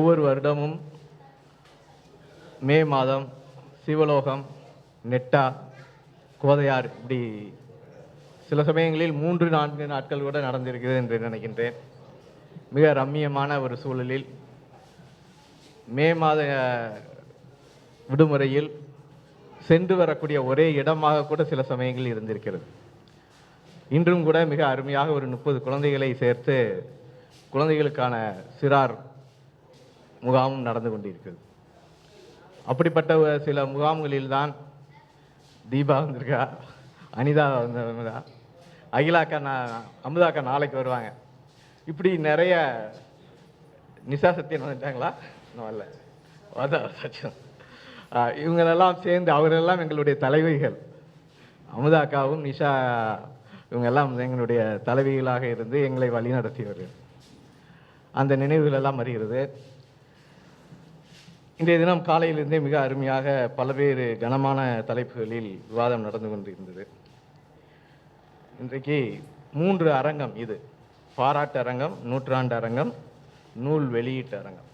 ஒவ்வொரு வருடமும் மே மாதம் சிவலோகம் நெட்டா கோதையார் இப்படி சில சமயங்களில் மூன்று நான்கு நாட்கள் கூட நடந்திருக்கிறது என்று நினைக்கின்றேன். மிக ரம்மியமான ஒரு சூழலில் மே மாத விடுமுறையில் சென்று வரக்கூடிய ஒரே இடமாக கூட சில சமயங்களில் இருந்திருக்கிறது. இன்றும் கூட மிக அருமையாக ஒரு முப்பது குழந்தைகளை சேர்த்து குழந்தைகளுக்கான சிறார் முகாமும் நடந்து கொண்டிருக்கிறது. அப்படிப்பட்ட ஒரு சில முகாம்களில் தான் தீபா வந்திருக்கா அனிதா வந்திருந்தா அகிலாக்கா நான் அமுதாக்கா நாளைக்கு வருவாங்க. இப்படி நிறைய நிஷா சத்யன் வந்துட்டாங்களா? இன்னும் வரல. அதான் இவங்களெல்லாம் சேர்ந்து அவரெல்லாம் எங்களுடைய தலைவிகள். அமுதாக்காவும் நிஷா இவங்கெல்லாம் எங்களுடைய தலைவிகளாக இருந்து எங்களை வழிநடத்தியவர்கள். அந்த நினைவுகளெல்லாம் வருகிறது. இன்றைய தினம் காலையிலிருந்தே மிக அருமையாக பல்வேறு கனமான தலைப்புகளில் விவாதம் நடந்து கொண்டிருந்தது. இன்றைக்கு மூன்று அரங்கம் இது. பாராட்டு அரங்கம் நூற்றாண்டு அரங்கம் நூல் வெளியீட்டு அரங்கம்.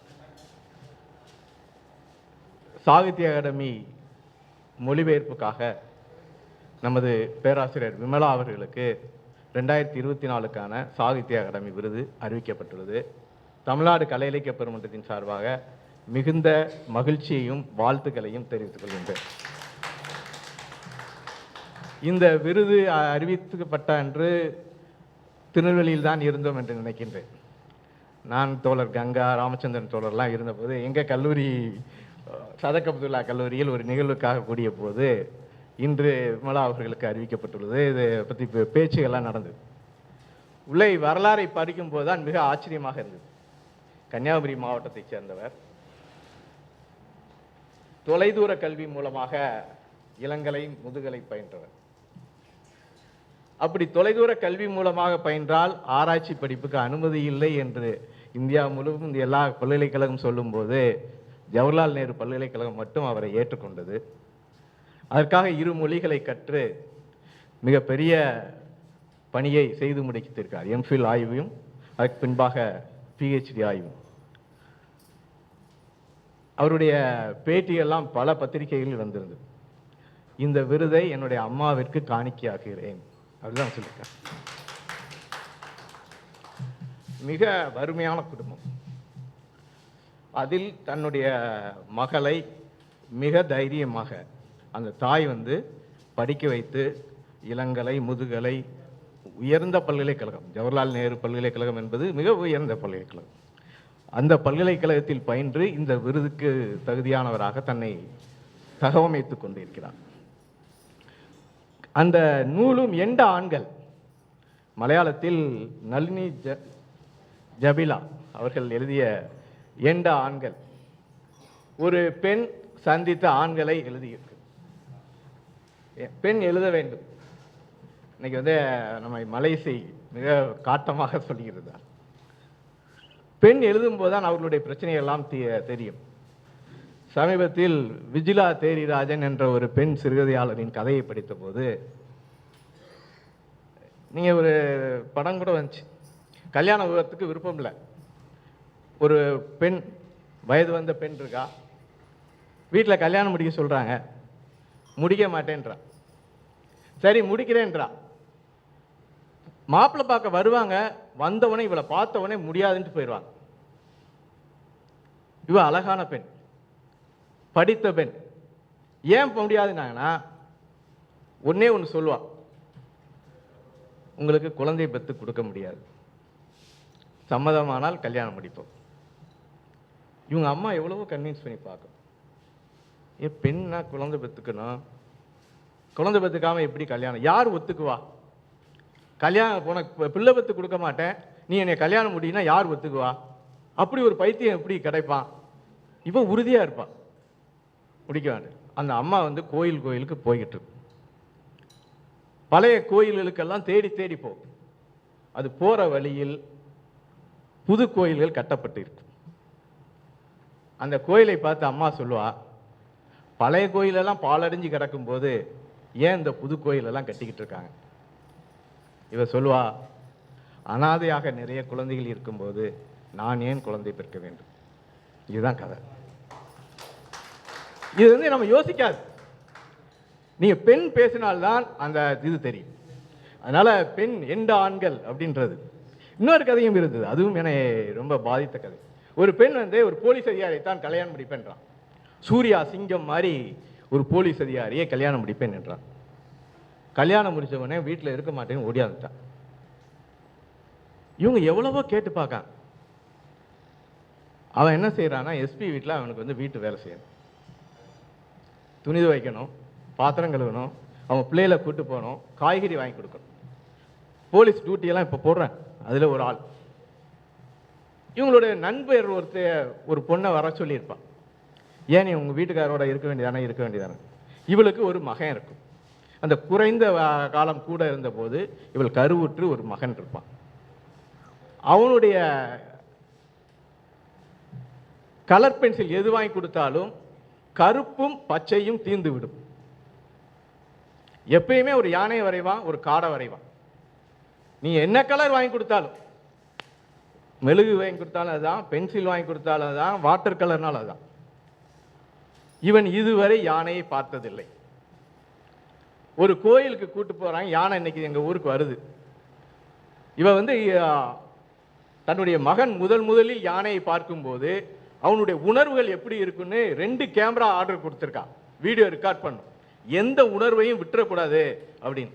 சாகித்ய அகாடமி மொழிபெயர்ப்புக்காக நமது பேராசிரியர் விமலா அவர்களுக்கு ரெண்டாயிரத்தி இருபத்தி நாலுக்கான சாகித்ய அகாடமி விருது அறிவிக்கப்பட்டுள்ளது. தமிழ்நாடு கலை இலக்கிய பெருமன்றத்தின் சார்பாக மிகுந்த மகிழ்ச்சியையும் வாழ்த்துக்களையும் தெரிவித்துக் கொள்கின்றேன். இந்த விருது அ- அறிவிக்கப்பட்ட அன்று திருநெல்வேலியில் தான் இருந்தோம் என்று நினைக்கின்றேன். நான் தோழர் கங்கா ராமச்சந்திரன் தோழர்லாம் இருந்தபோது எங்கள் கல்லூரி அஹ், சதக் அப்துல்லா கல்லூரியில் ஒரு நிகழ்வுக்காக கூடிய போது இன்று விமலா அவர்களுக்கு அறிவிக்கப்பட்டுள்ளது. இதை பற்றி பேச்சுகள்லாம் நடந்தது. உள்ளே வரலாறை படிக்கும் போது தான் மிக ஆச்சரியமாக இருந்தது. கன்னியாகுமரி மாவட்டத்தைச் சேர்ந்தவர் தொலைதூர கல்வி மூலமாக இளங்கலை முதுகலை பயின்றவர். அப்படி தொலைதூர கல்வி மூலமாக பயின்றால் ஆராய்ச்சி படிப்புக்கு அனுமதி இல்லை என்று இந்தியா முழுவதும் இந்த எல்லா பல்கலைக்கழகம் சொல்லும்போது ஜவஹர்லால் நேரு பல்கலைக்கழகம் மட்டும் அவரை ஏற்றுக்கொண்டது. அதற்காக இரு மொழிகளை கற்று மிகப்பெரிய பணியை செய்து முடித்திருக்கார் எம்ஃபில் ஆய்வையும் அதற்கு பின்பாக பிஹெச்டி ஆய்வும். அவருடைய பேட்டியெல்லாம் பல பத்திரிகைகளில் வந்திருந்தது. இந்த விருதை என்னுடைய அம்மாவிற்கு காணிக்கையாகிறேன் அப்படிதான் சொல்லியிருக்கார். மிக வறுமையான குடும்பம். அதில் தன்னுடைய மகளை மிக தைரியமாக அந்த தாய் வந்து படிக்க வைத்து இளங்கலை முதுகலை உயர்ந்த பல்கலைக்கழகம் ஜவஹர்லால் நேரு பல்கலைக்கழகம் என்பது மிக உயர்ந்த பல்கலைக்கழகம். அந்த பல்கலைக்கழகத்தில் பயின்று இந்த விருதுக்கு தகுதியானவராக தன்னை தகவமைத்துக் கொண்டிருக்கிறார். அந்த நூலும் எண்ட ஆண்கள். மலையாளத்தில் நளினி ஜ ஜபிலா அவர்கள் எழுதிய எண்ட ஆண்கள். ஒரு பெண் சந்தித்த ஆண்களை எழுதியிருக்கு. பெண் எழுத வேண்டும். இன்னைக்கு வந்து நம்ம மலைசை மிக காட்டமாக சொல்கிறது பெண் எழுதும்போது தான் அவர்களுடைய பிரச்சனையெல்லாம் தெரியும். சமீபத்தில் விஜிலா தேரிராஜன் என்ற ஒரு பெண் சிறுகதையாளரின் கதையை படித்தபோது நீங்கள் ஒரு படம் கூட வந்துச்சு. கல்யாண விபத்துக்கு விருப்பம் இல்லை. ஒரு பெண் வயது வந்த பெண் இருக்கா? வீட்டில் கல்யாணம் முடிக்க சொல்கிறாங்க முடிக்க மாட்டேன்றா. சரி முடிக்கிறேன்றா. மாப்பிள்ளை பார்க்க வருவாங்க வந்தவனே இவளை பார்த்தவனே முடியாதுன்ட்டு போயிடுவாங்க இவ அழகான பெண் படித்த பெண். ஏன் இப்ப முடியாதுன்னாங்கன்னா ஒண்ணே ஒன்று சொல்லுவா. உங்களுக்கு குழந்தை பெத்து கொடுக்க முடியாது. சம்மதமானால் கல்யாணம் முடிப்போம். இவங்க அம்மா எவ்வளவோ கன்வின்ஸ் பண்ணி பார்க்கும். ஏன் பெண்ணா குழந்தை பெற்றுக்கணும். குழந்தை பெற்றுக்காமல் எப்படி கல்யாணம்? யார் ஒத்துக்குவா? கல்யாணம் உனக்கு பிள்ளை பத்து கொடுக்க மாட்டேன். நீ என்னை கல்யாணம் முடியினா யார் ஒத்துக்குவா? அப்படி ஒரு பைத்தியம் எப்படி கிடைப்பான்? இவன் உறுதியாக இருப்பான். முடிக்க அந்த அம்மா வந்து கோயில் கோயிலுக்கு போய்கிட்டு இருக்கும் பழைய கோயில்களுக்கெல்லாம் தேடி தேடி போ. அது போகிற வழியில் புது கோயில்கள் கட்டப்பட்டு இருக்கு அந்த கோயிலை பார்த்து அம்மா சொல்லுவா பழைய கோயிலெல்லாம் பாலடைஞ்சு கிடக்கும்போது ஏன் இந்த புது கோயிலெல்லாம் கட்டிக்கிட்டு இருக்காங்க? இவ சொல்லுவா அனாதையாக நிறைய குழந்தைகள் இருக்கும்போது நான் ஏன் குழந்தை பிறக்க வேண்டும்? இதுதான் கதை. இது வந்து நம்ம யோசிக்காது. நீங்க பெண் பேசினால்தான் அந்த இது தெரியும். அதனால பெண் எண்ட ஆண்கள் அப்படின்றது. இன்னொரு கதையும் இருந்தது. அதுவும் என்னை ரொம்ப பாதித்த கதை. ஒரு பெண் வந்து ஒரு போலீஸ் அதிகாரியை தான் கல்யாணம் முடிப்பேன்றான். சூர்யா சிங்கம் மாதிரி ஒரு போலீஸ் அதிகாரியை கல்யாணம் முடிப்பேன் என்றான். கல்யாணம் முடிச்ச உடனே வீட்டில் இருக்க மாட்டேன்னு ஓடியாந்துட்டான் இவங்க எவ்வளவோ கேட்டு பார்க்கான். அவன் என்ன செய்யறான்னா எஸ்பி வீட்டில் அவனுக்கு வந்து வீட்டு வேலை செய்யணும். துணி துவைக்கணும் பாத்திரம் கழுவணும் அவன் பிள்ளையில கூட்டு போகணும் காய்கறி வாங்கி கொடுக்கணும். போலீஸ் டியூட்டியெல்லாம் இப்போ போடுறேன். அதில் ஒரு ஆள். இவங்களுடைய நண்பர் ஒருத்தர் ஒரு பொண்ணை வர சொல்லியிருப்பான். ஏன் நீ உங்கள் வீட்டுக்காரோட இருக்க வேண்டியதானே? இருக்க வேண்டியதானே? இவளுக்கு ஒரு மகன் இருக்கும். அந்த குறைந்த காலம் கூட இருந்தபோது இவள் கருவுற்று ஒரு மகன் இருப்பான். அவனுடைய கலர் பென்சில் எது வாங்கி கொடுத்தாலும் கருப்பும் பச்சையும் தீர்ந்து விடும். எப்பயுமே ஒரு யானையை வரைவான் ஒரு காடை வரைவான் நீ என்ன கலர் வாங்கி கொடுத்தாலும் மெழுகு வாங்கி கொடுத்தாலும் அதுதான் பென்சில் வாங்கி கொடுத்தாலும் அதுதான் வாட்டர் கலர்னாலும் அதுதான் இவன் இதுவரை யானையை பார்த்ததில்லை. ஒரு கோயிலுக்கு கூட்டு போகிறாங்க யானை இன்னைக்கு எங்கள் ஊருக்கு வருது. இவன் வந்து தன்னுடைய மகன் முதல் முதலில் யானையை பார்க்கும்போது அவனுடைய உணர்வுகள் எப்படி இருக்குன்னு ரெண்டு கேமரா ஆர்டர் கொடுத்துருக்கான் வீடியோ ரெக்கார்ட் பண்ணும். எந்த உணர்வையும் விட்டுறக்கூடாது அப்படின்னு.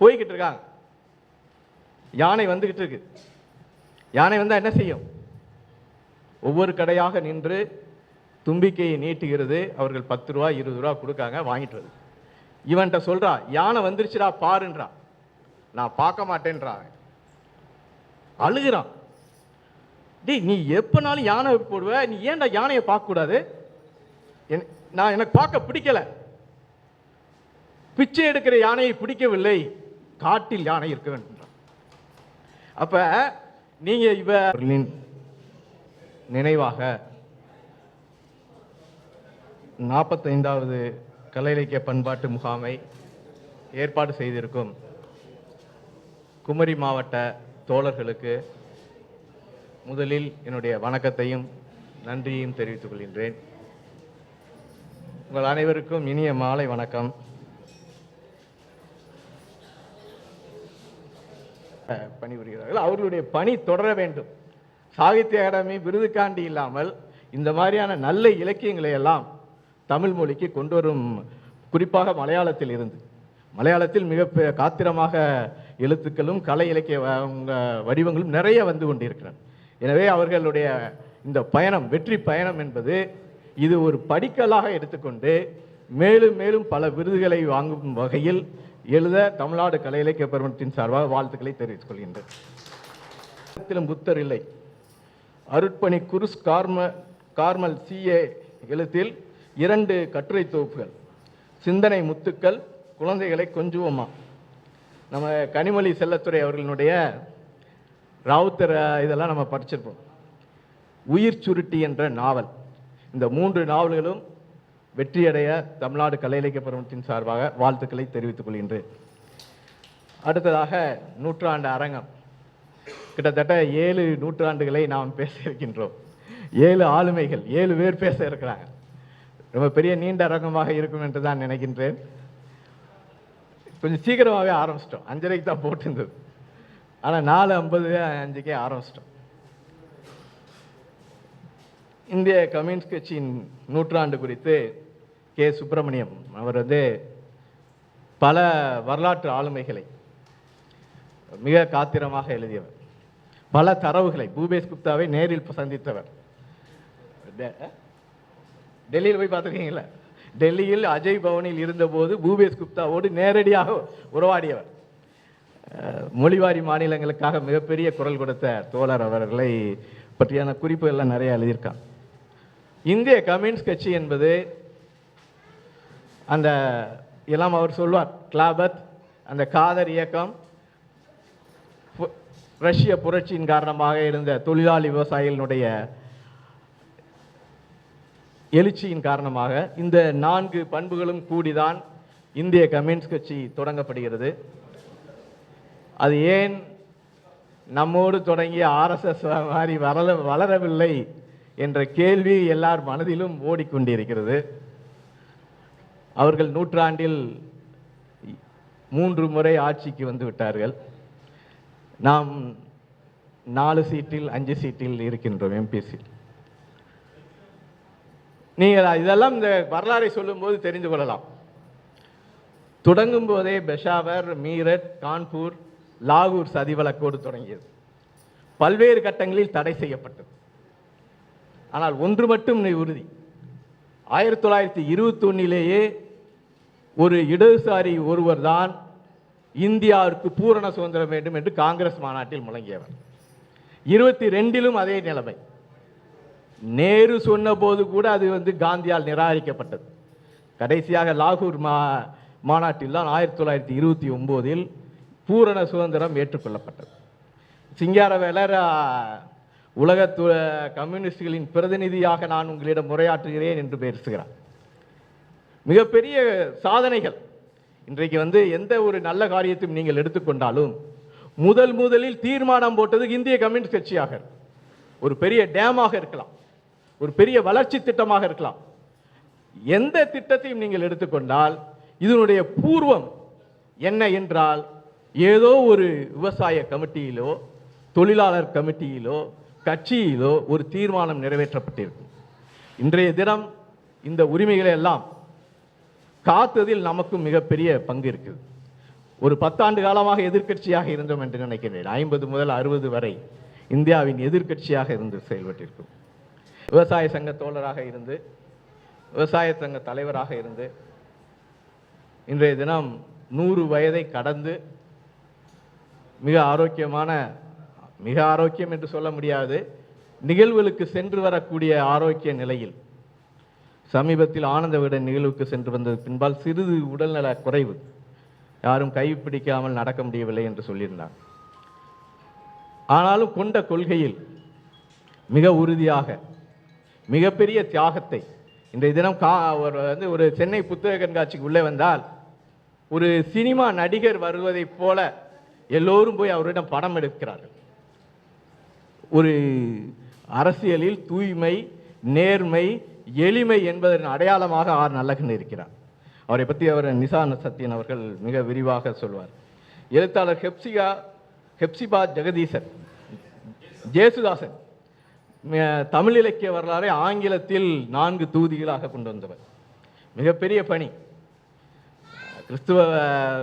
போய்கிட்டு இருக்காங்க. யானை வந்துக்கிட்டு இருக்கு. யானை வந்தால் என்ன செய்யும்? ஒவ்வொரு கடையாக நின்று தும்பிக்கையை நீட்டுகிறது. அவர்கள் பத்து ரூபா இருபது ரூபா கொடுக்காங்க வாங்கிட்டு வருது. இவன்கிட்ட சொல்றா யானை வந்துருச்சுடா பாருன்றா. நான் பார்க்க மாட்டேன்றா. அழுகிறான். டேய் நீ எப்பனாலும் யானை போடுவ நீ ஏன்டா யானையை பார்க்க கூடாது என்- நான் எனக்கு பார்க்க பிடிக்கல. பிச்சை எடுக்கிற யானையை பிடிக்கவில்லை. காட்டில் யானை இருக்க வேண்டும் அப்ப நீங்க இவ நினைவாக நாற்பத்தைந்தாவது கலை இலக்கிய பண்பாட்டு முகாமை ஏற்பாடு செய்திருக்கும் குமரி மாவட்ட தோழர்களுக்கு முதலில் என்னுடைய வணக்கத்தையும் நன்றியையும் தெரிவித்துக் கொள்கின்றேன். உங்கள் அனைவருக்கும் இனிய மாலை வணக்கம். பணிபுரிகிறார்கள். அவர்களுடைய பணி தொடர வேண்டும். சாகித்ய அகாடமி விருதுக்காண்டி இல்லாமல் இந்த மாதிரியான நல்ல இலக்கியங்களை எல்லாம் தமிழ் மொழிக்கு கொண்டு வரும் குறிப்பாக மலையாளத்தில் இருந்து. மலையாளத்தில் மிக காத்திரமாக எழுத்துக்களும் கலை இலக்கிய வடிவங்களும் நிறைய வந்து கொண்டிருக்கின்றன எனவே அவர்களுடைய இந்த பயணம் வெற்றி பயணம் என்பது இது ஒரு படிக்கலாக எடுத்துக்கொண்டு மேலும் மேலும் பல விருதுகளை வாங்கும் வகையில் எழுத தமிழ்நாடு கலை இலக்கிய பெருமத்தின் சார்பாக வாழ்த்துக்களை தெரிவித்துக் கொள்கின்றேன். புத்தர் இல்லை. அருட்பணி குருஸ் கார்ம கார்மல் சிஏ எழுத்தில் இரண்டு கட்டுரை தொகுப்புகள். சிந்தனை முத்துக்கள் குழந்தைகளை கொஞ்சுவோமா? நம்ம கனிமொழி செல்லத்துறை அவர்களுடைய ராவுத்தர் இதெல்லாம் நம்ம படிச்சிருப்போம். உயிர் சுருட்டி என்ற நாவல். இந்த மூன்று நாவல்களும் வெற்றியடைய தமிழ்நாடு கலை இலக்கிய பெருமத்தின் சார்பாக வாழ்த்துக்களை தெரிவித்துக் கொள்கின்றேன். அடுத்ததாக நூற்றாண்டு அரங்கம். கிட்டத்தட்ட ஏழு நூற்றாண்டுகளை நாம் பேச இருக்கின்றோம். ஏழு ஆளுமைகள் ஏழு பேர் பேச இருக்கிறாங்க. ரொம்ப பெரிய நீண்ட ரகமாக இருக்கும் என்று தான் நினைக்கின்றேன். கொஞ்சம் சீக்கிரமாகவே ஆரம்பிச்சிட்டோம். அஞ்சரைக்கு தான் போட்டிருந்தது. ஆனால் நாலு ஐம்பது அஞ்சுக்கே ஆரம்பிச்சிட்டோம். இந்திய கம்யூனிஸ்ட் கட்சியின் நூற்றாண்டு குறித்து கே. சுப்பிரமணியம் அவர் வந்து பல வரலாற்று ஆளுமைகளை மிக காத்திரமாக எழுதியவர். பல தரவுகளை பூபேஷ் குப்தாவை நேரில் சந்தித்தவர். டெல்லியில் போய் பார்த்துருக்கீங்களா டெல்லியில் அஜய் பவனில் இருந்தபோது பூபேஷ் குப்தாவோடு நேரடியாக உறவாடியவர். மொழிவாரி மாநிலங்களுக்காக மிகப்பெரிய குரல் கொடுத்த தோழர் அவர்களை பற்றியான குறிப்புகள்லாம் நிறைய எழுதியிருக்கான். இந்திய கம்யூனிஸ்ட் கட்சி என்பது அந்த எல்லாம் அவர் சொல்வார் கிளாபத் அந்த காதர் இயக்கம் ரஷ்ய புரட்சியின் காரணமாக இருந்த தொழிலாளி விவசாயிகளுடைய எழுச்சியின் காரணமாக இந்த நான்கு பண்புகளும் கூடிதான் இந்திய கம்யூனிஸ்ட் கட்சி தொடங்கப்படுகிறது. அது ஏன் நம்மோடு தொடங்கிய ஆர்எஸ்எஸ் மாதிரி வளர வளரவில்லை என்ற கேள்வி எல்லார் மனதிலும் ஓடிக்கொண்டிருக்கிறது. அவர்கள் நூற்றாண்டில் மூன்று முறை ஆட்சிக்கு வந்து விட்டார்கள். நாம் நாலு சீட்டில் அஞ்சு சீட்டில் இருக்கின்றோம் எம்பிசி நீங்கள் இதெல்லாம் இந்த வரலாறை சொல்லும்போது தெரிந்து கொள்ளலாம். தொடங்கும் போதே பெஷாவர் மீரட் கான்பூர் லாகூர் சதி வழக்கோடு தொடங்கியது. பல்வேறு கட்டங்களில் தடை செய்யப்பட்டது. ஆனால் ஒன்று மட்டும் உறுதி. ஆயிரத்தி தொள்ளாயிரத்தி இருபத்தி ஒன்றிலேயே ஒரு இடதுசாரி ஒருவர் தான் இந்தியாவிற்கு பூரண சுதந்திரம் வேண்டும் என்று காங்கிரஸ் மாநாட்டில் முழங்கியவர். இருபத்தி ரெண்டிலும் அதே நிலைமை. நேரு சொன்னபோது கூட அது வந்து காந்தியால் நிராகரிக்கப்பட்டது. கடைசியாக லாகூர் மா மாநாட்டில் தான் ஆயிரத்தி தொள்ளாயிரத்தி இருபத்தி ஒம்போதில் பூரண சுதந்திரம் ஏற்றுக்கொள்ளப்பட்டது. சிங்காரவேலர் உலக கம்யூனிஸ்டுகளின் பிரதிநிதியாக நான் உங்களிடம் உரையாற்றுகிறேன் என்று பேசுகிறார். மிகப்பெரிய சாதனைகள். இன்றைக்கு வந்து எந்த ஒரு நல்ல காரியத்தையும் நீங்கள் எடுத்துக்கொண்டாலும் முதல் முதலில் தீர்மானம் போட்டது இந்திய கம்யூனிஸ்ட் கட்சியாக இருக்கும். ஒரு பெரிய டேமாக இருக்கலாம். ஒரு பெரிய வளர்ச்சி திட்டமாக இருக்கலாம். எந்த திட்டத்தையும் நீங்கள் எடுத்துக்கொண்டால் இதனுடைய பூர்வம் என்ன என்றால் ஏதோ ஒரு விவசாய கமிட்டியிலோ தொழிலாளர் கமிட்டியிலோ கட்சியிலோ ஒரு தீர்மானம் நிறைவேற்றப்பட்டிருக்கும். இன்றைய தினம் இந்த உரிமைகளை எல்லாம் காத்ததில் நமக்கும் மிகப்பெரிய பங்கு இருக்குது. ஒரு பத்தாண்டு காலமாக எதிர்க்கட்சியாக இருந்தோம் என்று நினைக்கிறேன். ஐம்பது முதல் அறுபது வரை இந்தியாவின் எதிர்க்கட்சியாக இருந்து செயல்பட்டிருக்கும். விவசாய சங்க தோழராக இருந்து விவசாய சங்க தலைவராக இருந்து இன்றைய தினம் நூறு வயதை கடந்து மிக ஆரோக்கியமான மிக ஆரோக்கியம் என்று சொல்ல முடியாது நிகழ்வுகளுக்கு சென்று வரக்கூடிய ஆரோக்கிய நிலையில் சமீபத்தில் ஆனந்த விட நிகழ்வுக்கு சென்று வந்தது பின்பால் சிறிது உடல்நல குறைவு. யாரும் கை பிடிக்காமல் நடக்க முடியவில்லை என்று சொல்லியிருந்தார். ஆனாலும் கொண்ட கொள்கையில் மிக உறுதியாக மிகப்பெரிய தியாகத்தை. இன்றைய தினம் கா ஒரு வந்து ஒரு சென்னை புத்தக கண்காட்சிக்கு உள்ளே வந்தால் ஒரு சினிமா நடிகர் வருவதைப் போல எல்லோரும் போய் அவரிடம் படம் எடுக்கிறார்கள். ஒரு அரசியலில் தூய்மை நேர்மை எளிமை என்பதன் அடையாளமாக ஆர் நல்லகன் இருக்கிறார். அவரை பற்றி அவர் நிசான சத்யன் அவர்கள் மிக விரிவாக சொல்வார். எழுத்தாளர் ஹெப்சிகா ஹெப்சிபா ஜெகதீசன் ஜேசுதாசன் தமிழ் இலக்கிய வரலாறை ஆங்கிலத்தில் நான்கு தூதிகளாக கொண்டு வந்தவர். மிகப்பெரிய பணி. கிறிஸ்துவ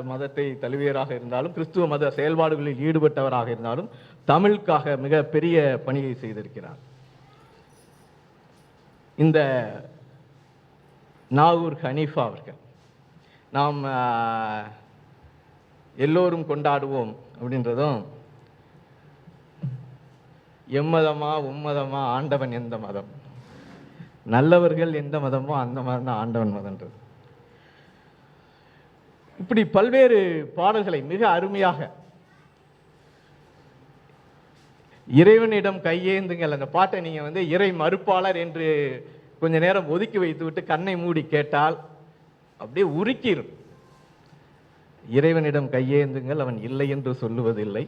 மதத்தை தழுவியராக இருந்தாலும் கிறிஸ்துவ மத செயல்பாடுகளில் ஈடுபட்டவராக இருந்தாலும் தமிழுக்காக மிக பெரிய பணியை செய்திருக்கிறார். இந்த நாகூர் ஹனீஃபா அவர்கள். நாம் எல்லோரும் கொண்டாடுவோம் அப்படின்றதும் எம்மதமா உம்மதமா ஆண்டவன் எந்த மதம்? நல்லவர்கள் எந்த மதமோ அந்த மதம் தான் ஆண்டவன் மதம்ன்றது இப்படி பல்வேறு பாடல்களை மிக அருமையாக இறைவனிடம் கையேந்துங்கள். அந்த பாட்டை நீங்கள் வந்து இறை மறுப்பாளர் என்று கொஞ்ச நேரம் ஒதுக்கி வைத்துவிட்டு கண்ணை மூடி கேட்டால் அப்படியே உருக்கிரும். இறைவனிடம் கையேந்துங்கள். அவன் இல்லை என்று சொல்லுவதில்லை.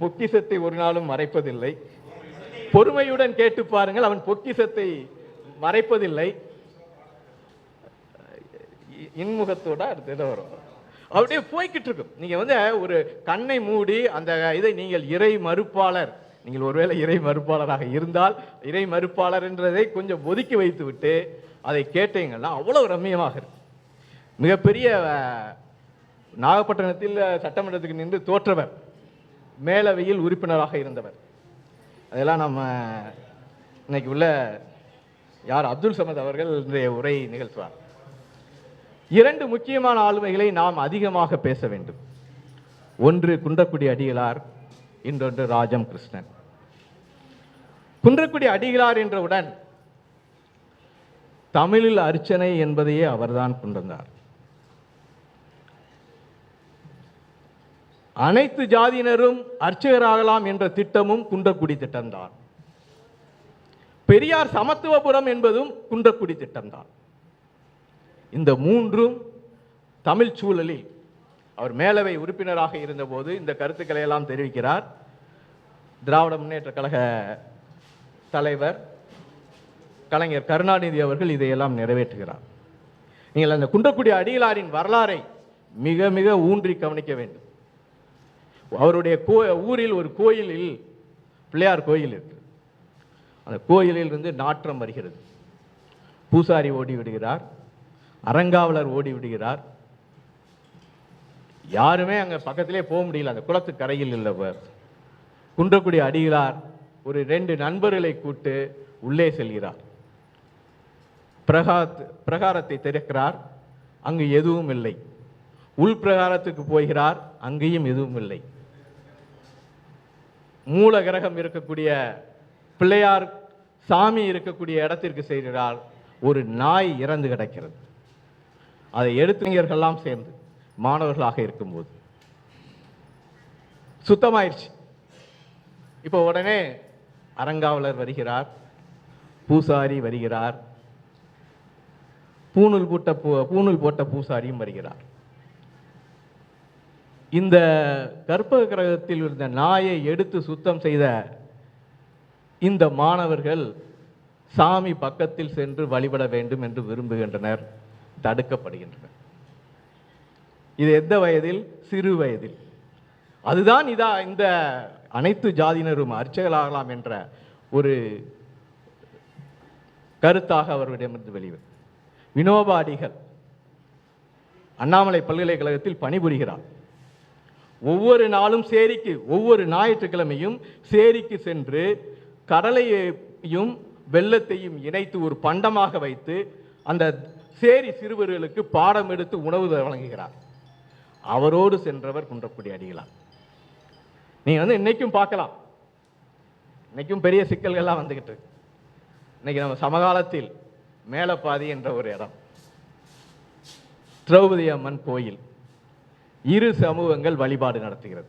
பொக்கிசத்தை ஒரு நாளும் மறைப்பதில்லை. பொறுமையுடன் கேட்டு பாருங்கள் அவன் பொக்கிசத்தை மறைப்பதில்லை. இன்முகத்தோட இன்முகத்தோட அடுத்தது வரும். அப்படியே போய்கிட்டு இருக்கும் நீங்க வந்து ஒரு கண்ணை மூடி அந்த இதை நீங்கள் இறை மறுப்பாளர். நீங்கள் ஒருவேளை இறை மறுப்பாளராக இருந்தால் இறை மறுப்பாளர் என்றதை கொஞ்சம் ஒதுக்கி வைத்து விட்டு அதை கேட்டீங்கன்னா அவ்வளவு ரம்மியமாக இருக்கும். மிகப்பெரிய நாகப்பட்டினத்தில் சட்டமன்றத்துக்கு நின்று தோற்றவர். மேலவையில் உறுப்பினராக இருந்தவர். அதெல்லாம் நம்ம இன்னைக்கு உள்ள யார்? அப்துல் சமத் அவர்கள் இன்றைய உரை நிகழ்த்துவார். இரண்டு முக்கியமான ஆளுமைகளை நாம் அதிகமாக பேச வேண்டும். ஒன்று குன்றக்குடி அடிகளார் இன்னொன்று ராஜம் கிருஷ்ணன். குன்றக்குடி அடிகளார் என்றவுடன் தமிழில் அர்ச்சனை என்பதையே அவர்தான் கொண்டிருந்தார் அனைத்து ஜாதியினரும் அர்ச்சகராகலாம் என்ற திட்டமும் குன்றக்குடி திட்டம்தான். பெரியார் சமத்துவபுரம் என்பதும் குன்றக்குடி திட்டம்தான். இந்த மூன்றும் தமிழ் சூழலில் அவர் மேலவை உறுப்பினராக இருந்தபோது இந்த கருத்துக்களை எல்லாம் தெரிவிக்கிறார். திராவிட முன்னேற்ற கழக தலைவர் கலைஞர் கருணாநிதி அவர்கள் இதையெல்லாம் நிறைவேற்றுகிறார். நீங்கள் அந்த குன்றக்குடி அடிகளாரின் வரலாறை மிக மிக ஊன்றி கவனிக்க வேண்டும். அவருடைய கோ ஊரில் ஒரு கோயிலில் பிள்ளையார் கோயில் இருக்கு. அந்த கோயிலில் இருந்து நாற்றம் வருகிறது. பூசாரி ஓடி விடுகிறார். அறங்காவலர் ஓடி விடுகிறார். யாருமே அங்கே பக்கத்திலே போக முடியல. அந்த குளத்து கரையில் உள்ளவர் குன்றக்குடி அடிகளார் ஒரு ரெண்டு நண்பர்களை கூட்டு உள்ளே செல்கிறார். பிரகாத் பிரகாரத்தை திறக்கிறார். அங்கு எதுவும் இல்லை. உள் பிரகாரத்துக்கு போகிறார். அங்கேயும் எதுவும் இல்லை. மூல கிரகம் இருக்கக்கூடிய பிள்ளையார் சாமி இருக்கக்கூடிய இடத்திற்கு செய்கிறார் ஒரு நாய் இறந்து கிடக்கிறது. அதை எடுத்துங்கர்கள்லாம் சேர்ந்து மாணவர்களாக இருக்கும்போது. சுத்தமாயிருச்சு. இப்போ உடனே அறங்காவலர் வருகிறார் பூசாரி வருகிறார் பூணூல் போட்ட பூ பூணூல் போட்ட பூசாரியும் வருகிறார். இந்த கற்பக கிரகத்தில் இருந்த நாயை எடுத்து சுத்தம் செய்த இந்த மாணவர்கள் சாமி பக்கத்தில் சென்று வழிபட வேண்டும் என்று விரும்புகின்றனர் தடுக்கப்படுகின்றனர். இது எந்த வயதில்? சிறு வயதில். அதுதான் இதா இந்த அனைத்து ஜாதியினரும் அர்ச்சகளாகலாம் என்ற ஒரு கருத்தாக அவர்களிடமிருந்து வெளிவரும். வினோபா அடிகள் அண்ணாமலை பல்கலைக்கழகத்தில் பணிபுரிகிறார். ஒவ்வொரு நாளும் சேரிக்கு ஒவ்வொரு ஞாயிற்றுக்கிழமையும் சேரிக்கு சென்று கடலையையும் வெள்ளத்தையும் இணைத்து ஒரு பண்டமாக வைத்து அந்த சேரி சிறுவர்களுக்கு பாடம் எடுத்து உணவு வழங்குகிறார். அவரோடு சென்றவர் குன்றக்குடி அடிகளார். நீங்கள் வந்து இன்னைக்கும் பார்க்கலாம். இன்னைக்கும் பெரிய சிக்கல்கள்லாம் வந்துக்கிட்டு இன்னைக்கு நம்ம சமகாலத்தில் மேலப்பாதி என்ற ஒரு இடம். திரௌபதி அம்மன் கோயில். இரு சமூகங்கள் வழிபாடு நடத்துகிறது.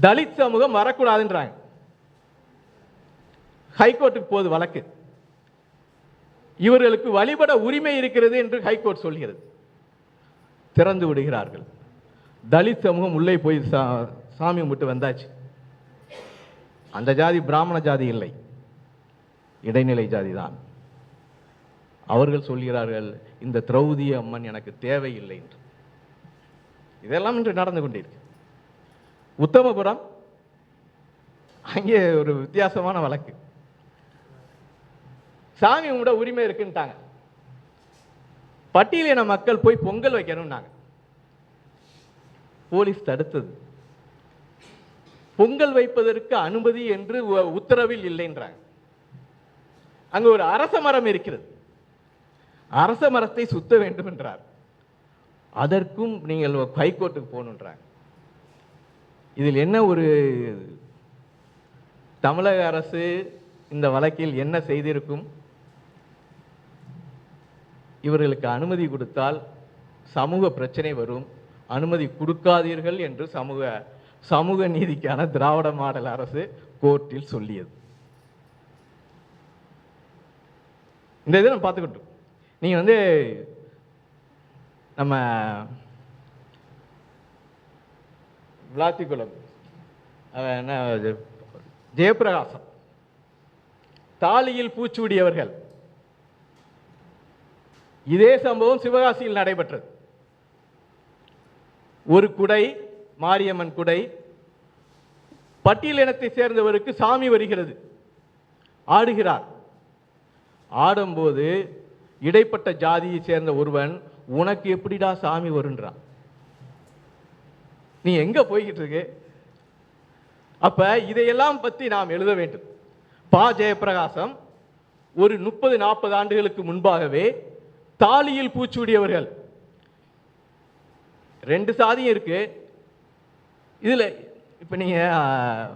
தலித் சமூகம் வரக்கூடாதுன்றாங்க. ஹைகோர்ட்டுக்கு போது வழக்கு. இவர்களுக்கு வழிபட உரிமை இருக்கிறது என்று ஹைகோர்ட் சொல்கிறது. திறந்து விடுகிறார்கள். தலித் சமூகம் உள்ளே போய் சா- சாமி கும்பிட்டு வந்தாச்சு. அந்த ஜாதி பிராமண ஜாதி இல்லை. இடைநிலை ஜாதி தான். அவர்கள் சொல்கிறார்கள் இந்த திரௌதி அம்மன் எனக்கு தேவையில்லை என்று. இதெல்லாம் இன்று நடந்து கொண்டிருக்கு. உத்தமபுரம் அங்கே ஒரு வித்தியாசமான வழக்கு. சாமி கூட உரிமை இருக்குன்ட்டாங்க. பட்டியலின மக்கள் போய் பொங்கல் வைக்கணும்னாங்க. போலீஸ் தடுத்தது. பொங்கல் வைப்பதற்கு அனுமதி என்று உ- உத்தரவில் இல்லைன்றாங்க. அங்கே ஒரு அரச மரம் இருக்கிறது. அரச மரத்தை சுத்த வேண்டும் என்றார். அதற்கும் நீங்கள் ஹைகோர்ட்டுக்கு போகணுன்றாங்க. இதில் என்ன ஒரு தமிழக அரசு இந்த வழக்கில் என்ன செய்திருக்கும்? இவர்களுக்கு அனுமதி கொடுத்தால் சமூக பிரச்சனை வரும். அனுமதி கொடுக்காதீர்கள் என்று சமூக சமூக நீதிக்கான திராவிட மாடல் அரசு கோர்ட்டில் சொல்லியது. இந்த இதை நம்ம பார்த்துக்கிட்டோம். நீங்கள் வந்து நம்ம விளாத்திக்குளம். என்ன ஜெயபிரகாசம் ஜெயப்பிரகாசம். தாலியில் பூச்சூடியவர்கள் இதே சம்பவம் சிவகாசியில் நடைபெற்றது. ஒரு குடை மாரியம்மன் குடை பட்டியல் இனத்தை சேர்ந்தவருக்கு சாமி வருகிறது. ஆடுகிறார். ஆடும்போது இடைப்பட்ட ஜாதியை சேர்ந்த ஒருவன் உனக்கு எப்படிடா சாமி வருன்றான் நீ எங்க போய்கிட்டு இருக்கு? அப்ப இதையெல்லாம் பத்தி நாம் எழுத வேண்டும். பா. ஜெயப்பிரகாசம் ஒரு முப்பது நாற்பது ஆண்டுகளுக்கு முன்பாகவே தாலியில் பூச்சூடியவர்கள் ரெண்டு சாதியும் இருக்கு. இதில் இப்போ நீங்கள்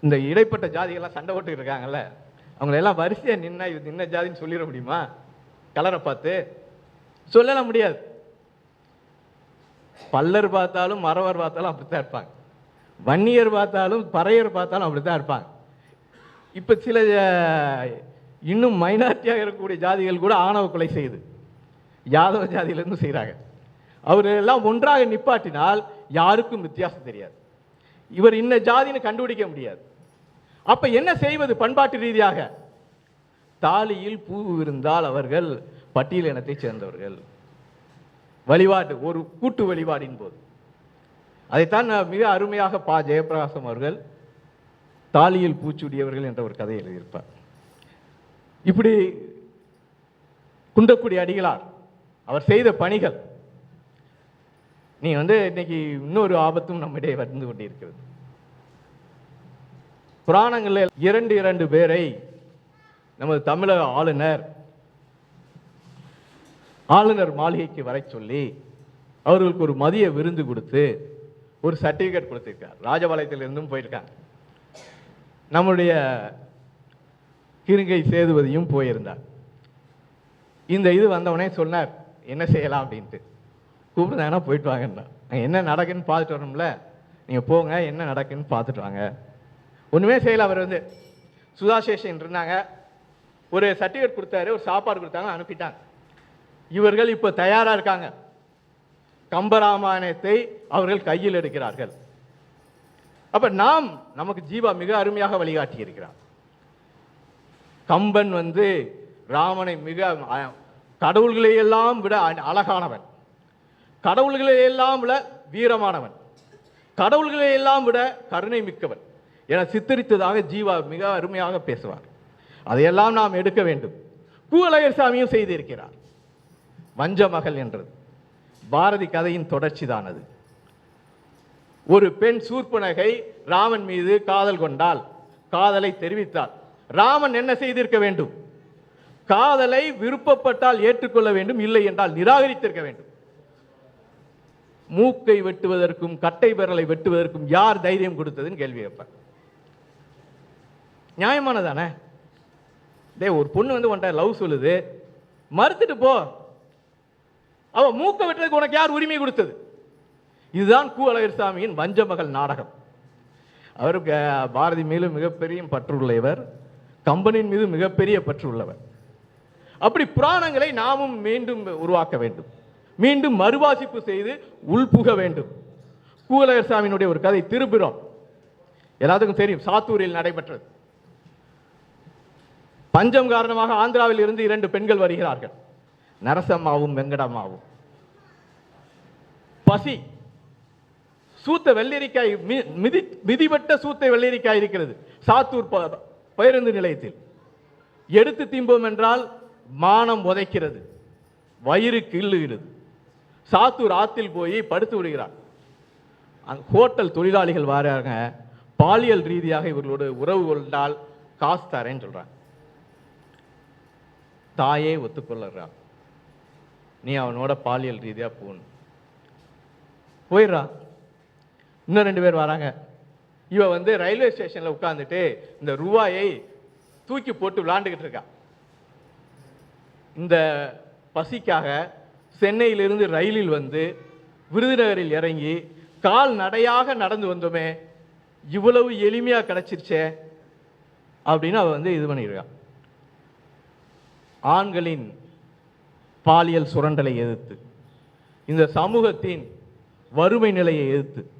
இந்த இடைப்பட்ட ஜாதிகள்லாம் சண்டை போட்டுக்கிட்டு இருக்காங்கல்ல அவங்கள எல்லாம் நின்னா இது நின்ன ஜாதின்னு சொல்லிட முடியுமா? கலரை பார்த்து. சொல்லலாம் முடியாது. பல்லர் பார்த்தாலும் மறவர் பார்த்தாலும் அப்படித்தான் இருப்பாங்க. வன்னியர் பார்த்தாலும் பறையர் பார்த்தாலும் அப்படித்தான் இருப்பாங்க. இப்ப சில இன்னும் மைனாரிட்டியாக இருக்கக்கூடிய ஜாதிகள் கூட ஆணவ கொலை செய்யுது. யாதவ ஜாதியிலிருந்து செய்கிறாங்க அவர் எல்லாம் ஒன்றாக நிப்பாட்டினால் யாருக்கும் வித்தியாசம் தெரியாது. இவர் இன்ன ஜாதின்னு கண்டுபிடிக்க முடியாது. அப்ப என்ன செய்வது பண்பாட்டு ரீதியாக? தாலியில் பூ இருந்தால் அவர்கள் பட்டியல் இனத்தைச் சேர்ந்தவர்கள். வழிபாடு ஒரு கூட்டு வழிபாடின் போது. அதைத்தான் மிக அருமையாக பா. ஜெயபிரகாசம் அவர்கள் தாலியில் பூச்சூடியவர்கள் என்ற ஒரு கதை எழுதியிருப்பார். இப்படி குன்றக்குடி அடிகளார் அவர் செய்த பணிகள் நீ வந்து இன்னைக்கு இன்னொரு ஆபத்தும் நம்மிடையே வந்து கொண்டிருக்கிறது. புராணங்களில் இரண்டு இரண்டு பேரை நமது தமிழக ஆளுநர் ஆளுநர் மாளிகைக்கு வர சொல்லி அவர்களுக்கு ஒரு மதிய விருந்து கொடுத்து ஒரு சர்டிஃபிகேட் கொடுத்துருக்கார். ராஜபாளையத்திலிருந்தும் போயிருக்காங்க. நம்முடைய கிருங்கை சேதுபதியும் போயிருந்தார். இந்த இது வந்தவனே சொன்னார் என்ன செய்யலாம்? அப்படின்ட்டு. கூப்பிடுதாங்கன்னா போயிட்டு வாங்கன்னா என்ன நடக்குன்னு பார்த்துட்டு வரணும்ல. நீங்கள் போங்க என்ன நடக்குன்னு பார்த்துட்டு வாங்க. ஒன்றுமே செய்யல. அவர் வந்து சுதாசேஷன் இருந்தாங்க. ஒரு சர்டிஃபிகேட் கொடுத்தாரு ஒரு சாப்பாடு கொடுத்தாங்க அனுப்பிட்டாங்க. இவர்கள் இப்போ தயாராக இருக்காங்க. கம்பராமாயணத்தை அவர்கள் கையில் எடுக்கிறார்கள். அப்ப நாம் நமக்கு ஜீவா மிக அருமையாக வழிகாட்டி இருக்கிறார் கம்பன் வந்து ராமனை மிக கடவுள்களையெல்லாம் கடவுள்களை எல்லாம் விட அழகானவன். கடவுள்களையெல்லாம் விட வீரமானவன். கடவுள்களை எல்லாம் விட கருணை மிக்கவன். என சித்தரித்ததாக ஜீவா மிக அருமையாக பேசுவார். அதையெல்லாம் நாம் எடுக்க வேண்டும். கூவலகர் சாமியும் செய்திருக்கிறார். வஞ்ச மகள் என்றது. பாரதி கதையின் தொடர்ச்சிதானது. ஒரு பெண் சூர்பனகை ராமன் மீது காதல் கொண்டால் காதலை தெரிவித்தாள். ராமன் என்ன செய்திருக்க வேண்டும்? காதலை விருப்பப்பட்டால் ஏற்றுக்கொள்ள வேண்டும் இல்லை என்றால் நிராகரித்திருக்க வேண்டும். மூக்கை வெட்டுவதற்கும் கட்டை விரலை வெட்டுவதற்கும் யார் தைரியம் கொடுத்ததுன்னு கேள்வி கேட்பேன் நியாயமானதானே டே ஒரு பொண்ணு வந்து உன்ட்ட லவ் சொல்லுது. மறுத்துட்டு போ. அவன் மூக்க வெட்டுறதுக்கு உனக்கு யார் உரிமை கொடுத்தது? இதுதான் கு அழகர் சாமியின் வஞ்சமகள் நாடகம். அவருக்கு பாரதி மீது மிகப்பெரிய பற்றுள்ளவர் கம்பனின் மீது மிகப்பெரிய பற்று உள்ளவர். அப்படி புராணங்களை நாமும் மீண்டும் உருவாக்க வேண்டும். மீண்டும் மறுவாசிப்பு செய்து உள்புக வேண்டும். கூலகர் சாமியினுடைய ஒரு கதை திருப்புரம் எல்லாத்துக்கும் தெரியும் சாத்தூரில் நடைபெற்றது. பஞ்சம் காரணமாக ஆந்திராவில் இருந்து இரண்டு பெண்கள் வருகிறார்கள். நரசம்மாவும் வெங்கடம்மாவும். பசி. சூத்த வெள்ளரிக்காய் மி- மிதி மிதிபட்ட சூத்த வெள்ளரிக்காய் இருக்கிறது. சாத்தூர் பேருந்து நிலையத்தில். எடுத்து திம்போம் என்றால் மானம் உதைக்கிறது. வயிறு கிள்ளுகிறது. சாத்தூர் ஆத்தில் போய் படுத்து விடுகிறார். ஹோட்டல் தொழிலாளிகள் வராங்க. பாலியல் ரீதியாக இவர்களோடு உறவு கொண்டால் காசு தரேன்னு சொல்கிறாங்க தாயே ஒத்துக்கொள்ளுறான் நீ அவனோட பாலியல் ரீதியாக போகணும். போயிடுறா. இன்னும் ரெண்டு பேர் வராங்க. இவ வந்து ரயில்வே ஸ்டேஷனில் உட்காந்துட்டு இந்த ரூபாயை தூக்கி போட்டு விளாண்டுக்கிட்டு இருக்கா. இந்த பசிக்காக சென்னையிலிருந்து ரயிலில் வந்து விருதுநகரில் இறங்கி கால் நடையாக நடந்து வந்தோமே இவ்வளவு எளிமையாக கிடச்சிருச்சே அப்படின்னு அவள் வந்து இது பண்ணியிருக்கான் ஆண்களின் பாலியல் சுரண்டலை எதிர்த்து. இந்த சமூகத்தின் வறுமை நிலையை எதிர்த்து.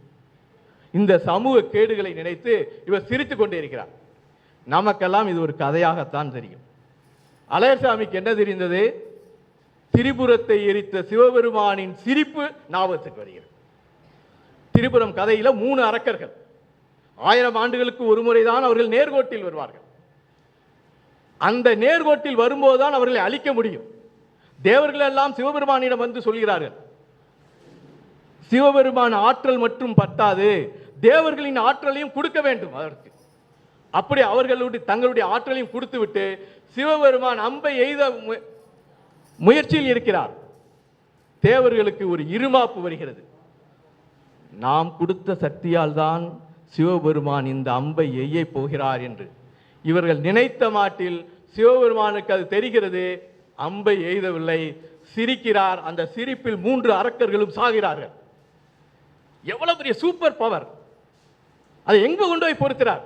இந்த சமூக கேடுகளை நினைத்து இவர் சிரித்து கொண்டே இருக்கிறார். நமக்கெல்லாம் இது ஒரு கதையாகத்தான் தெரியும். அலையர்சாமிக்கு என்ன தெரிந்தது? திரிபுரத்தை எரித்த சிவபெருமானின் சிரிப்பு ஞாபகத்துக்கு வருகிறது. திரிபுரம் கதையில் மூணு அரக்கர்கள். ஆயிரம் ஆண்டுகளுக்கு ஒரு முறைதான் அவர்கள் நேர்கோட்டில் வருவார்கள். அந்த நேர்கோட்டில் வரும்போதுதான் அவர்களை அழிக்க முடியும். தேவர்கள் எல்லாம் சிவபெருமானிடம் வந்து சொல்கிறார்கள். சிவபெருமான் ஆற்றல் மட்டும் பத்தாது தேவர்களின் ஆற்றலையும் கொடுக்க வேண்டும் அதற்கு. அப்படி அவர்களுடைய தங்களுடைய ஆற்றலையும் கொடுத்துவிட்டு சிவபெருமான் அம்பை எய்த மு- முயற்சியில் இருக்கிறார். தேவர்களுக்கு ஒரு இருமாப்பு வருகிறது. நாம் கொடுத்த சக்தியால் தான் சிவபெருமான் இந்த அம்பை எய்ய போகிறார் என்று. இவர்கள் நினைத்த மாட்டில் சிவபெருமானுக்கு அது தெரிகிறது. அம்பை எய்தவில்லை. சிரிக்கிறார். அந்த சிரிப்பில் மூன்று அரக்கர்களும் சாகிறார்கள். எவ்வளவு பெரிய சூப்பர் பவர் அதை எங்க கொண்டு போய் பொறுக்கிறார்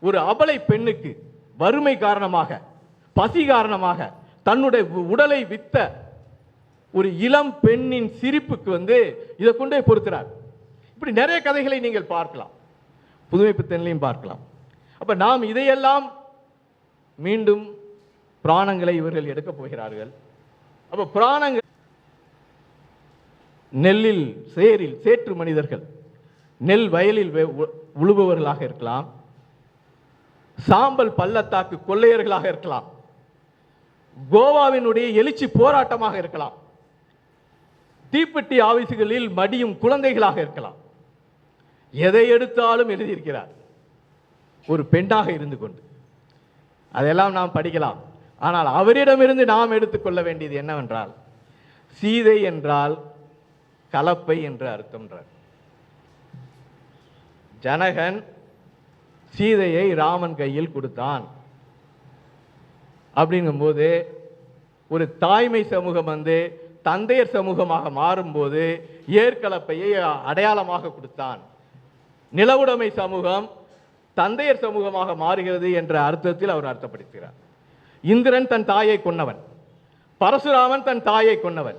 ஒரு அபலை பெண்ணுக்கு வறுமை காரணமாக பசி காரணமாக தன்னுடைய உ- உடலை வித்த ஒரு இளம் பெண்ணின் சிரிப்புக்கு வந்து இதை கொண்டு போய் பொறுக்கிறார் இப்படி நிறைய கதைகளை நீங்கள் பார்க்கலாம். புதுமைப்பித்தன்லையும் பார்க்கலாம். அப்ப நாம் இதையெல்லாம் மீண்டும் பிராணங்களை இவர்கள் எடுக்கப் போகிறார்கள். அப்போ பிராணங்கள் நெல்லில் சேரில் சேற்று மனிதர்கள் நெல் வயலில் உ- உழுபவர்களாக இருக்கலாம். சாம்பல் பள்ளத்தாக்கு கொள்ளையர்களாக இருக்கலாம். கோவாவினுடைய எழுச்சி போராட்டமாக இருக்கலாம். தீப்பெட்டி ஆபீசுகளில் மடியும் குழந்தைகளாக இருக்கலாம். எதை எடுத்தாலும் எழுதியிருக்கிறார். ஒரு பெண்ணாக இருந்து கொண்டு. அதெல்லாம் நாம் படிக்கலாம். ஆனால் அவரிடமிருந்து நாம் எடுத்துக்கொள்ள வேண்டியது என்னவென்றால் சீதை என்றால் கலப்பை என்று அர்த்தம்ன்றார் ஜனகன் சீதையை ராமன் கையில் கொடுத்தான். அப்படிங்கும்போது ஒரு தாய்மை சமூகம் வந்து தந்தையர் சமூகமாக மாறும்போது ஏற்கலப்பையை அடையாளமாக கொடுத்தான். நிலவுடைமை சமூகம் தந்தையர் சமூகமாக மாறுகிறது என்ற அர்த்தத்தில் அவர் அர்த்தப்படுத்துகிறார். இந்திரன் தன் தாயை கொன்னவன். பரசுராமன் தன் தாயை கொன்னவன்.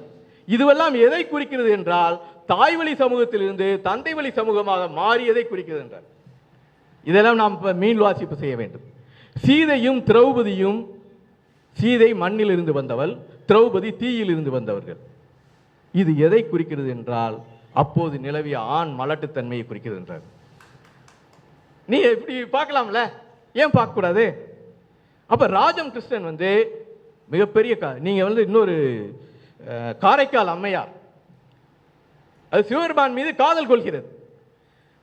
இதுவெல்லாம் எதை குறிக்கிறது என்றால் தாய் வழி சமூகத்திலிருந்து தந்தை வழி சமூகமாக மாறியதை குறிக்கிறது என்றார். இதெல்லாம் நாம் இப்போ மீன் வாசிப்பு செய்ய வேண்டும். சீதையும் திரௌபதியும் சீதை மண்ணில் இருந்து வந்தவள் திரௌபதி தீயிலிருந்து வந்தவர்கள். இது எதை குறிக்கிறது என்றால் அப்போது நிலவிய ஆண் மலட்டுத்தன்மையை குறிக்கிறது என்றார். நீ இப்படி பார்க்கலாம்ல? ஏன் பார்க்கக்கூடாது? அப்போ ராஜம் கிருஷ்ணன் வந்து மிகப்பெரிய கா நீங்கள் வந்து இன்னொரு காரைக்கால் அம்மையார். அது சிவபெருமான் மீது காதல் கொள்கிறது.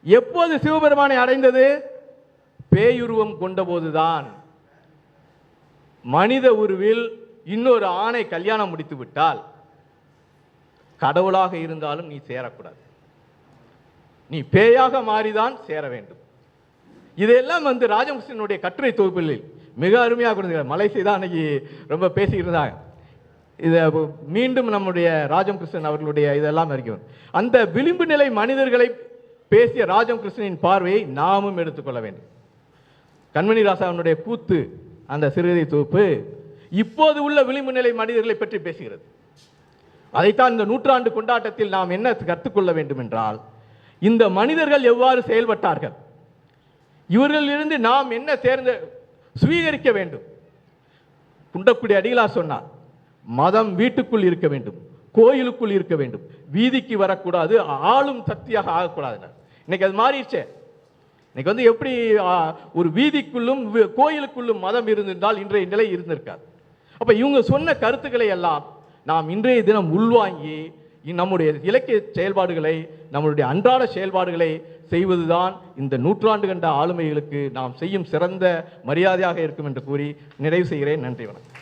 எப்போது சிவபெருமானை அடைந்தது? பேயுருவம் கொண்டபோதுதான். மனித உருவில் இன்னொரு ஆணை கல்யாணம் முடித்து விட்டால் கடவுளாக இருந்தாலும் நீ சேரக்கூடாது. நீ பேயாக மாறிதான் சேர வேண்டும். இதெல்லாம் வந்து ராஜகிருஷ்ணனுடைய கட்டுரை தொகுப்பில் மிக அருமையாக கொடுத்துருக்காரு மலேசிய தான் அன்னைக்கு ரொம்ப பேசிக்கிட்டு இருந்தாங்க. இதை மீண்டும் நம்முடைய ராஜம் கிருஷ்ணன் அவர்களுடைய இதெல்லாம் இருக்கும் அந்த விளிம்பு நிலை மனிதர்களை பேசிய ராஜம் கிருஷ்ணனின் பார்வையை நாமும் எடுத்துக்கொள்ள வேண்டும். கண்மணி ராசாவினுடைய கூத்து அந்த சிறுகதை தொகுப்பு இப்போது உள்ள விளிம்பு நிலை மனிதர்களை பற்றி பேசுகிறது. அதைத்தான் இந்த நூற்றாண்டு கொண்டாட்டத்தில் நாம் என்ன கற்றுக்கொள்ள வேண்டும் என்றால் இந்த மனிதர்கள் எவ்வாறு செயல்பட்டார்கள்? இவர்களிலிருந்து நாம் என்ன தேர்ந்த சுவீகரிக்க வேண்டும். குண்டக்குடி அடிகளா சொன்னார் மதம் வீட்டுக்குள் இருக்க வேண்டும் கோயிலுக்குள் இருக்க வேண்டும் வீதிக்கு வரக்கூடாது ஆளும் சக்தியாக ஆகக்கூடாது இன்னைக்கு அது மாறிடுச்சே. இன்னைக்கு வந்து எப்படி ஒரு வீதிக்குள்ளும் கோயிலுக்குள்ளும் மதம் இருந்திருந்தால் இன்றைய நிலை இருந்திருக்காது. அப்போ இவங்க சொன்ன கருத்துக்களை எல்லாம் நாம் இன்றைய தினம் உள்வாங்கி நம்முடைய இலக்கிய செயல்பாடுகளை நம்மளுடைய அன்றாட செயல்பாடுகளை செய்வதுதான் இந்த நூற்றாண்டு கண்ட ஆளுமைகளுக்கு நாம் செய்யும் சிறந்த மரியாதையாக இருக்கும் என்று கூறி நிறைவு செய்கிறேன். நன்றி வணக்கம்.